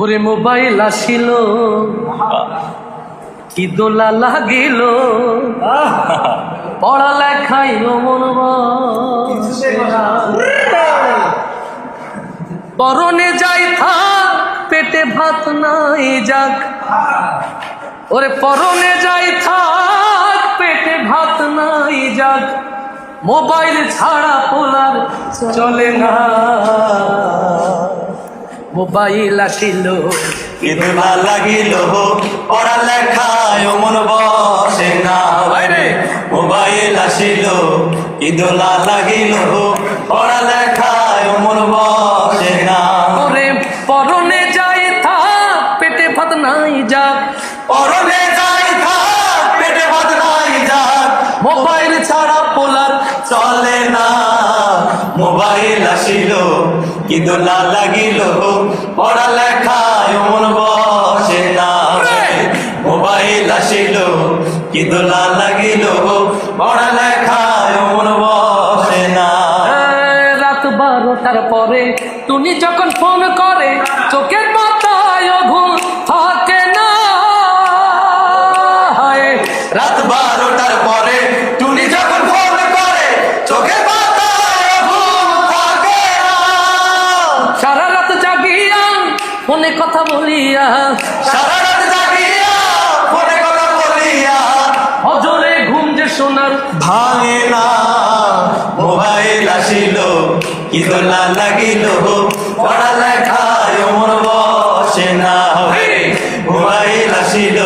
ওরে মোবাইল আসিল। কি দোলা লাগিল। পড়ালেখাই মন। পরনে যাই থাক, পেটে ভাত নাই যাক। ওরে পরনে যাই থাক, পেটে ভাত নাই যাক। মোবাইল ছাড়া পোলার চলে না। মোবাইল আসিল। ইদুলা লাগিল? পড়ালেখায় মন বসে না। বাইরে মোবাইল আসিল। ইদুলা লাগিল? পড়ালেখায় মন বসে মোবাইল আসিল না লাগিল। পড়ালেখায় মন বসে না। মোবাইল আসিল ইদুলা লাগিল। পড়ালেখায় মন বসে না। রাত বারোটার পরে তুমি যখন ফোন করে চোখের ফোনে কথা বলিয়া সারা রাত জাগিয়া ফোনে কথা বলিয়া হজরে ঘুম যে সোনার ভাঙে না মোবাইল আসিল কি দোলা লাগিল পড়ালেখায় মন বসে না। মোবাইল আসিল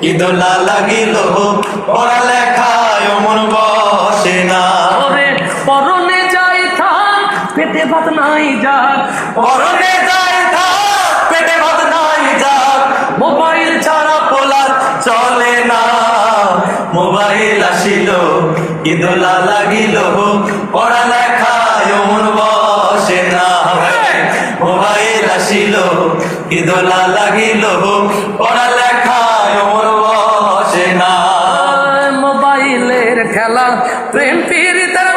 কি দোলা লাগিল পড়ালেখায় মন বসে না। পরনে যাই থাক পেটে ভাত নাই যাক। পরনে যাই আসিল ইদোলা লাগিল পড়ালেখায় মন বসে না। মোবাইল আসিল ইদোলা লাগিল পড়ালেখায় মন বসে না। মোবাইলের খেলা, প্রেম পীড়িতের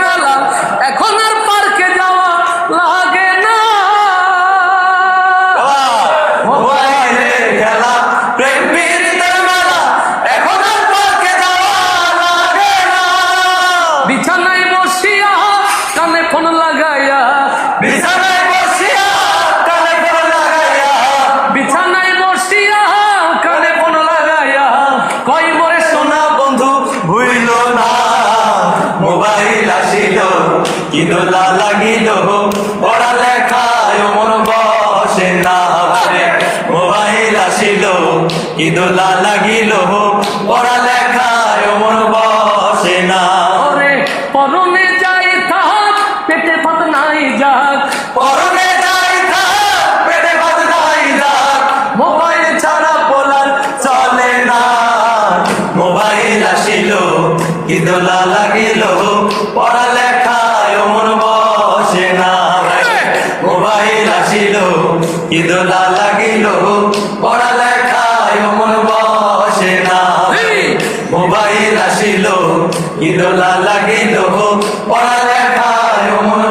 দোলা লাগিল পড়ালেখায় মন বসে না মোবাইল আসিল কি দোলা লাগিল পড়ালেখায় ইদলা লাগিল পড়ালেখায় মন বসে না। মোবাইল আসিল ইদলা লাগিল পড়ালেখায় মন